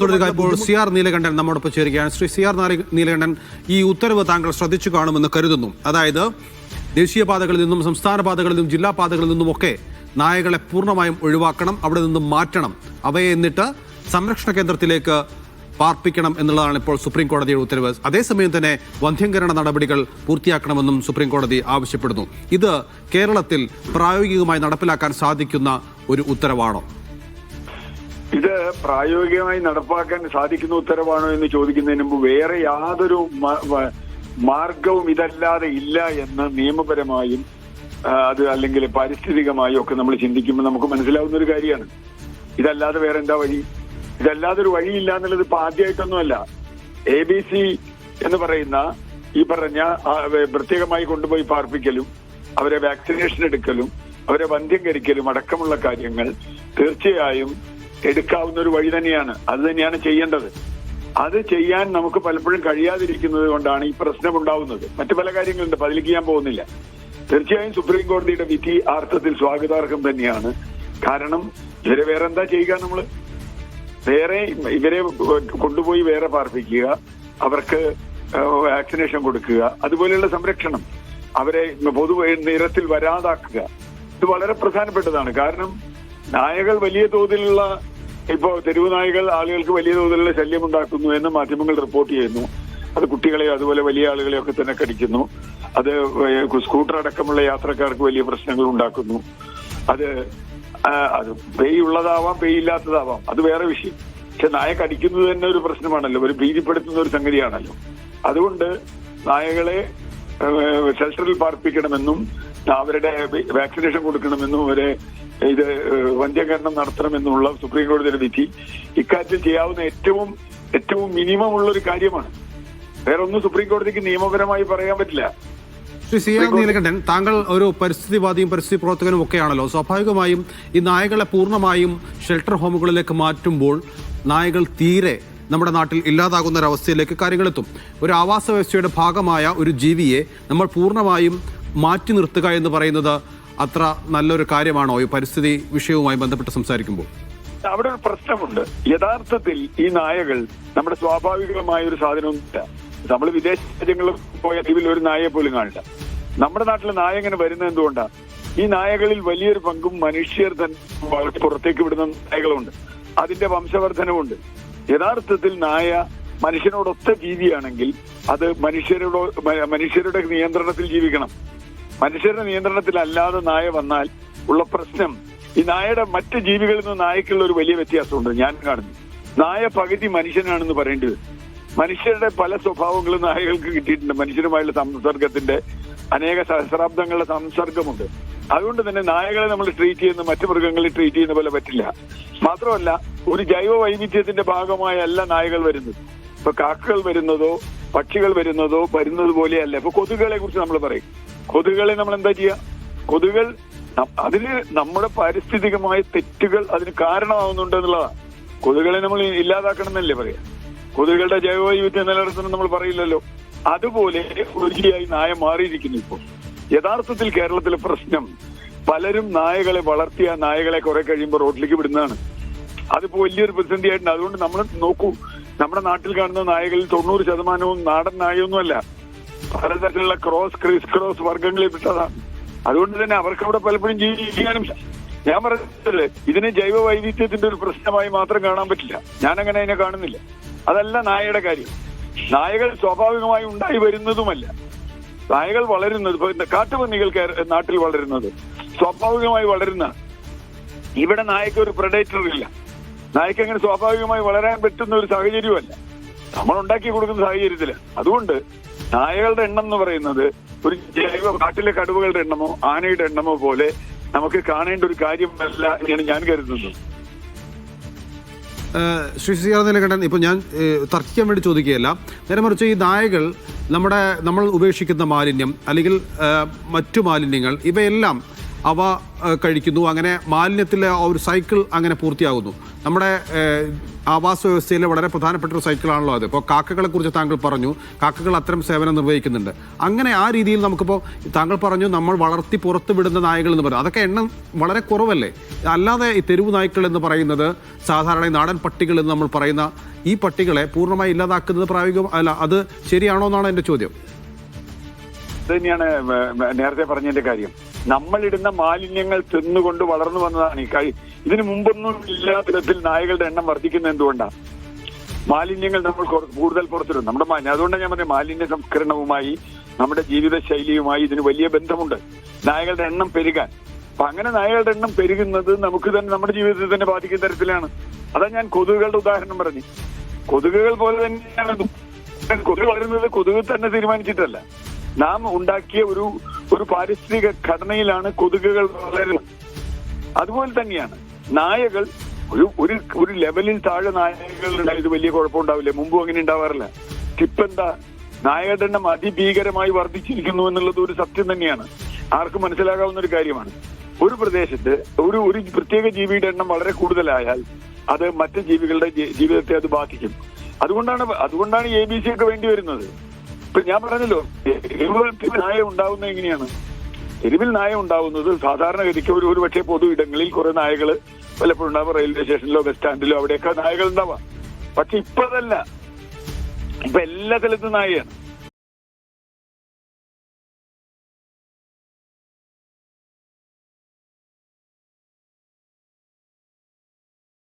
തുടരുക. ഇപ്പോൾ C R Neelakantan നമ്മോടൊപ്പം ചേരുകയാണ്. ശ്രീ സി ആർ നീലകണ്ഠൻ ഈ ഉത്തരവ് താങ്കൾ ശ്രദ്ധിച്ചു കാണുമെന്ന് കരുതുന്നു. അതായത് ദേശീയ പാതകളിൽ നിന്നും സംസ്ഥാന പാതകളിൽ നിന്നും ജില്ലാ പാതകളിൽ നിന്നുമൊക്കെ നായകളെ പൂർണമായും ഒഴിവാക്കണം അവിടെ നിന്നും മാറ്റണം അവയെ എന്നിട്ട് സംരക്ഷണ കേന്ദ്രത്തിലേക്ക് പാർപ്പിക്കണം എന്നുള്ളതാണ് ഇപ്പോൾ സുപ്രീം കോടതിയുടെ ഉത്തരവ്. അതേസമയം തന്നെ വന്ധ്യംകരണ നടപടികൾ പൂർത്തിയാക്കണമെന്നും സുപ്രീം കോടതി ആവശ്യപ്പെടുന്നു. ഇത് കേരളത്തിൽ പ്രായോഗികമായി നടപ്പിലാക്കാൻ സാധിക്കുന്ന ഒരു ഉത്തരവാണോ? ഇത് പ്രായോഗികമായി നടപ്പാക്കാൻ സാധിക്കുന്ന ഉത്തരവാണോ എന്ന് ചോദിക്കുന്നതിന് മുമ്പ് വേറെ യാതൊരു മാർഗവും ഇതല്ലാതെ ഇല്ല എന്ന് നിയമപരമായും അത് അല്ലെങ്കിൽ പാരിസ്ഥിതികമായും ഒക്കെ നമ്മൾ ചിന്തിക്കുമ്പോൾ നമുക്ക് മനസ്സിലാവുന്ന ഒരു കാര്യമാണ്. ഇതല്ലാതെ വേറെ എന്താ വഴി? ഇതല്ലാതെ ഒരു വഴിയില്ല എന്നുള്ളത് ഇപ്പൊ ആദ്യമായിട്ടൊന്നുമല്ല. എ ബി സി എന്ന് പറയുന്ന ഈ പറഞ്ഞ പ്രത്യേകമായി കൊണ്ടുപോയി പാർപ്പിക്കലും അവരെ വാക്സിനേഷൻ എടുക്കലും അവരെ വന്ധ്യംകരിക്കലും അടക്കമുള്ള കാര്യങ്ങൾ തീർച്ചയായും എടുക്കാവുന്ന ഒരു വഴി തന്നെയാണ്. അത് തന്നെയാണ് ചെയ്യേണ്ടത്. അത് ചെയ്യാൻ നമുക്ക് പലപ്പോഴും കഴിയാതിരിക്കുന്നത് കൊണ്ടാണ് ഈ പ്രശ്നം ഉണ്ടാവുന്നത് മറ്റു പല കാര്യങ്ങളുണ്ട്. അതിലേക്ക് ഞാൻ പോകുന്നില്ല. തീർച്ചയായും സുപ്രീം കോടതിയുടെ വിധി അർത്ഥത്തിൽ സ്വാഗതാർഹം തന്നെയാണ്. കാരണം ഇവരെ വേറെ എന്താ ചെയ്യുക നമ്മൾ വേറെ ഇവരെ കൊണ്ടുപോയി വേറെ പാർപ്പിക്കുക. അവർക്ക് വാക്സിനേഷൻ കൊടുക്കുക. അതുപോലെയുള്ള സംരക്ഷണം. അവരെ പൊതു നിരത്തിൽ വരാതാക്കുക. ഇത് വളരെ പ്രധാനപ്പെട്ടതാണ്. കാരണം നായകൾ വലിയ തോതിലുള്ള ഇപ്പോ തെരുവ് നായകൾ ആളുകൾക്ക് വലിയ തോതിലുള്ള ശല്യം ഉണ്ടാക്കുന്നു എന്ന് മാധ്യമങ്ങൾ റിപ്പോർട്ട് ചെയ്യുന്നു. അത് കുട്ടികളെ അതുപോലെ വലിയ ആളുകളെ ഒക്കെ തന്നെ കടിക്കുന്നു. അത് സ്കൂട്ടർ അടക്കമുള്ള യാത്രക്കാർക്ക് വലിയ പ്രശ്നങ്ങൾ ഉണ്ടാക്കുന്നു. അത് അത് പേയ് ഉള്ളതാവാം പേയ് ഇല്ലാത്തതാവാം. അത് വേറെ വിഷയം. പക്ഷെ നായ കടിക്കുന്നത് തന്നെ ഒരു പ്രശ്നമാണല്ലോ. ഒരു ഭീതിപ്പെടുത്തുന്ന ഒരു സംഗതിയാണല്ലോ. അതുകൊണ്ട് നായകളെ ഷെൽട്ടറിൽ പാർപ്പിക്കണമെന്നും അവരുടെ വാക്സിനേഷൻ കൊടുക്കണമെന്നും അവരെ ഇത് വന്ധ്യകരണം നടത്തണമെന്നുള്ള സുപ്രീം കോടതിയുടെ വിധി. ഇക്കാര്യത്തിൽ ചെയ്യാവുന്ന ഏറ്റവും ഏറ്റവും മിനിമം ഉള്ള ഒരു കാര്യമാണ്. വേറെ ഒന്നും സുപ്രീം കോടതിക്ക് നിയമപരമായി പറയാൻ പറ്റില്ല. ശ്രീ സി ആർ നീലകണ്ഠൻ താങ്കൾ ഒരു പരിസ്ഥിതിവാദിയും പരിസ്ഥിതി പ്രവർത്തകനും ഒക്കെയാണല്ലോ. സ്വാഭാവികമായും ഈ നായകളെ പൂർണമായും ഷെൽട്ടർ ഹോമുകളിലേക്ക് മാറ്റുമ്പോൾ നായകൾ തീരെ നമ്മുടെ നാട്ടിൽ ഇല്ലാതാകുന്ന ഒരവസ്ഥയിലേക്ക് കാര്യങ്ങളെത്തും. ഒരു ആവാസ വ്യവസ്ഥയുടെ ഭാഗമായ ഒരു ജീവിയെ നമ്മൾ പൂർണമായും മാറ്റി നിർത്തുക എന്ന് പറയുന്നത് അത്ര നല്ലൊരു കാര്യമാണോ ഈ പരിസ്ഥിതി വിഷയവുമായി ബന്ധപ്പെട്ട് സംസാരിക്കുമ്പോൾ? അവിടെ ഒരു പ്രശ്നമുണ്ട്. യഥാർത്ഥത്തിൽ ഈ നായകൾ നമ്മുടെ സ്വാഭാവികമായ ഒരു സാധനമൊന്നുമില്ല. നമ്മൾ വിദേശ രാജ്യങ്ങളിൽ പോയ ദ്വീപിൽ ഒരു നായയെ പോലും കാണില്ല. നമ്മുടെ നാട്ടിലെ നായ ഇങ്ങനെ വരുന്നത് എന്തുകൊണ്ടാണ് ഈ നായകളിൽ വലിയൊരു പങ്കും മനുഷ്യർ തന്നെ പുറത്തേക്ക് വിടുന്ന നായകളുണ്ട് അതിന്റെ വംശവർദ്ധനവുണ്ട് യഥാർത്ഥത്തിൽ നായ മനുഷ്യനോടൊത്ത ജീവിയാണെങ്കിൽ അത് മനുഷ്യരോട് മനുഷ്യരുടെ നിയന്ത്രണത്തിൽ ജീവിക്കണം. മനുഷ്യരുടെ നിയന്ത്രണത്തിലല്ലാതെ നായ വന്നാൽ ഉള്ള പ്രശ്നം ഈ നായയുടെ മറ്റ് ജീവികളിൽ നിന്ന് നായക്കുള്ള ഒരു വലിയ വ്യത്യാസമുണ്ട്. ഞാൻ കാണുന്നു. നായ പകുതി മനുഷ്യനാണെന്ന് പറയേണ്ടത് മനുഷ്യരുടെ പല സ്വഭാവങ്ങളും നായകൾക്ക് കിട്ടിയിട്ടുണ്ട്. മനുഷ്യരുമായുള്ള സംസർഗത്തിന്റെ അനേക സഹസ്രാബ്ദങ്ങളുടെ സംസർഗമുണ്ട്. അതുകൊണ്ട് തന്നെ നായകളെ നമ്മൾ ട്രീറ്റ് ചെയ്യുന്ന മറ്റു മൃഗങ്ങളെ ട്രീറ്റ് ചെയ്യുന്ന പോലെ പറ്റില്ല. മാത്രമല്ല ഒരു ജൈവ വൈവിധ്യത്തിന്റെ ഭാഗമായല്ല നായകൾ വരുന്നത്. ഇപ്പൊ കാക്കകൾ വരുന്നതോ പക്ഷികൾ വരുന്നതോ വരുന്നത് പോലെയല്ല. ഇപ്പൊ കൊതുകുകളെ കുറിച്ച് നമ്മൾ പറയും. കൊതുകുകളെ നമ്മൾ എന്താ ചെയ്യുക കൊതുകുകൾ ന- അതിന് നമ്മുടെ പാരിസ്ഥിതികമായ തെറ്റുകൾ അതിന് കാരണമാവുന്നുണ്ട് എന്നുള്ളതാണ് കൊതുകുകളെ നമ്മൾ ഇല്ലാതാക്കണം എന്നല്ലേ പറയാ. കൊതുകുകളുടെ ജൈവവൈവിധ്യം നിലനിർത്തണം നമ്മൾ പറയില്ലല്ലോ. അതുപോലെ ഒരുചിയായി നായ മാറിയിരിക്കുന്നു ഇപ്പോൾ. യഥാർത്ഥത്തിൽ കേരളത്തിലെ പ്രശ്നം പലരും നായകളെ വളർത്തിയ നായകളെ കുറെ കഴിയുമ്പോൾ റോഡിലേക്ക് വിടുന്നതാണ്. അതിപ്പോ വലിയൊരു പ്രതിസന്ധിയായിട്ടുണ്ട്. അതുകൊണ്ട് നമ്മൾ നോക്കൂ നമ്മുടെ നാട്ടിൽ കാണുന്ന നായകളിൽ തൊണ്ണൂറ് ശതമാനവും നാടൻ നായൊന്നുമല്ല പലതരത്തിലുള്ള ക്രോസ് ക്രിസ് ക്രോസ് വർഗങ്ങളിൽ പെട്ടതാണ് അതുകൊണ്ട് തന്നെ അവർക്ക് അവിടെ പലപ്പോഴും ജീവിക്കാനും ഞാൻ പറഞ്ഞത് ഇതിനെ ജൈവ വൈവിധ്യത്തിന്റെ ഒരു പ്രശ്നമായി മാത്രം കാണാൻ പറ്റില്ല. ഞാൻ അങ്ങനെ അതിനെ കാണുന്നില്ല. അതല്ല നായയുടെ കാര്യം. നായകൾ സ്വാഭാവികമായി ഉണ്ടായി വരുന്നതുമല്ല. നായകൾ വളരുന്നത് കാട്ടുപന്നികൾ നാട്ടിൽ വളരുന്നത് സ്വാഭാവികമായി വളരുന്ന ഇവിടെ നായക്ക് ഒരു പ്രഡേറ്റർ ഇല്ല. നായക്ക് അങ്ങനെ സ്വാഭാവികമായി വളരാൻ പറ്റുന്ന ഒരു സാഹചര്യമല്ല. നമ്മൾ ഉണ്ടാക്കി കൊടുക്കുന്ന സാഹചര്യത്തിൽ. അതുകൊണ്ട് നായകളുടെ എണ്ണം എന്ന് പറയുന്നത് ഒരു ജൈവ കാട്ടിലെ കടുവകളുടെ എണ്ണമോ ആനയുടെ എണ്ണമോ പോലെ നമുക്ക് കാണേണ്ട ഒരു കാര്യമല്ല എന്നാണ് ഞാൻ കരുതുന്നത് ശ്രീ ശ്രീ സി ആർ നീലകണ്ഠൻ ഇപ്പോൾ ഞാൻ തർക്കിക്കാൻ വേണ്ടി ചോദിക്കുകയല്ല. നേരെ മറിച്ച് ഈ നായകൾ നമ്മുടെ നമ്മൾ ഉപേക്ഷിക്കുന്ന മാലിന്യം അല്ലെങ്കിൽ മറ്റു മാലിന്യങ്ങൾ ഇവയെല്ലാം അവ കഴിക്കുന്നു. അങ്ങനെ മാലിന്യത്തിലെ ഒരു സൈക്കിൾ അങ്ങനെ പൂർത്തിയാകുന്നു. നമ്മുടെ ആവാസ വ്യവസ്ഥയിലെ വളരെ പ്രധാനപ്പെട്ട ഒരു സൈക്കിളാണല്ലോ അത്. ഇപ്പോൾ കാക്കകളെ കുറിച്ച് താങ്കൾ പറഞ്ഞു കാക്കകൾ അത്തരം സേവനം നിർവഹിക്കുന്നുണ്ട്. അങ്ങനെ ആ രീതിയിൽ നമുക്കിപ്പോൾ താങ്കൾ പറഞ്ഞു നമ്മൾ വളർത്തി പുറത്ത് വിടുന്ന നായകൾ എന്ന് പറഞ്ഞു അതൊക്കെ എണ്ണം വളരെ കുറവല്ലേ? അല്ലാതെ ഈ തെരുവ് നായ്ക്കൾ എന്ന് പറയുന്നത് സാധാരണ നാടൻ പട്ടികൾ എന്ന് നമ്മൾ പറയുന്ന ഈ പട്ടികളെ പൂർണമായി ഇല്ലാതാക്കുന്നത് പ്രായോഗികം അല്ല അത് ശരിയാണോ എന്നാണ് എന്റെ ചോദ്യം. ഇത് തന്നെയാണ് നേരത്തെ പറഞ്ഞതിന്റെ കാര്യം. നമ്മളിടുന്ന മാലിന്യങ്ങൾ തിന്നുകൊണ്ട് വളർന്നു വന്നതാണ് ഈ ഇതിനു മുമ്പൊന്നും ഇല്ലാത്ത വിധത്തിൽ നായകളുടെ എണ്ണം വർദ്ധിക്കുന്നത് എന്തുകൊണ്ടാണ് മാലിന്യങ്ങൾ നമ്മൾ കൂടുതൽ പുറത്തിടും നമ്മുടെ അതുകൊണ്ടാണ് ഞാൻ പറഞ്ഞത് മാലിന്യ സംസ്കരണവുമായി നമ്മുടെ ജീവിത ശൈലിയുമായി ഇതിന് വലിയ ബന്ധമുണ്ട്. നായകളുടെ എണ്ണം പെരുകാൻ. അപ്പൊ അങ്ങനെ നായകളുടെ എണ്ണം പെരുകുന്നത് നമുക്ക് തന്നെ നമ്മുടെ ജീവിതത്തിൽ തന്നെ ബാധിക്കുന്ന തരത്തിലാണ്. അതാ ഞാൻ കൊതുകുകളുടെ ഉദാഹരണം പറഞ്ഞു. കൊതുകുകൾ പോലെ തന്നെയാണ്. കൊതുക് വളരുന്നത് കൊതുക് തന്നെ തീരുമാനിച്ചിട്ടല്ല. നാം ഉണ്ടാക്കിയ ഒരു ഒരു പാരിസ്ഥിതിക ഘടനയിലാണ് കൊതുകുകൾ വളരുന്നത്. അതുപോലെ തന്നെയാണ്. നായകൾ ഒരു ഒരു ഒരു ലെവലിൽ താഴെ നായകൾ ഉണ്ടായത് വലിയ കുഴപ്പമുണ്ടാവില്ല. മുമ്പും അങ്ങനെ ഉണ്ടാവാറില്ല. ടിപ്പ് എന്താ നായകളുടെ എണ്ണം അതിഭീകരമായി വർദ്ധിച്ചിരിക്കുന്നു എന്നുള്ളത് ഒരു സത്യം തന്നെയാണ്. ആർക്കും മനസ്സിലാകാവുന്ന ഒരു കാര്യമാണ്. ഒരു പ്രദേശത്ത് ഒരു ഒരു പ്രത്യേക ജീവിയുടെ എണ്ണം വളരെ കൂടുതലായാൽ അത് മറ്റ് ജീവികളുടെ ജീവിതത്തെ അത് ബാധിക്കും. അതുകൊണ്ടാണ് അതുകൊണ്ടാണ് എ ബി സി ഒക്കെ വേണ്ടി വരുന്നത്. ഇപ്പൊ ഞാൻ പറഞ്ഞല്ലോ എരിവിൽ നായ ഉണ്ടാവുന്നത് എങ്ങനെയാണ്? എരിവിൽ നായ ഉണ്ടാവുന്നത് സാധാരണഗതിക്ക് ഒരു ഒരു പക്ഷേ പൊതു ഇടങ്ങളിൽ കുറെ നായകൾ പലപ്പോഴും ഉണ്ടാവും റെയിൽവേ സ്റ്റേഷനിലോ ബസ് സ്റ്റാൻഡിലോ അവിടെയൊക്കെ നായകൾ ഉണ്ടാവാം പക്ഷെ ഇപ്പതല്ല ഇപ്പൊ എല്ലാ സ്ഥലത്തും നായയാണ്.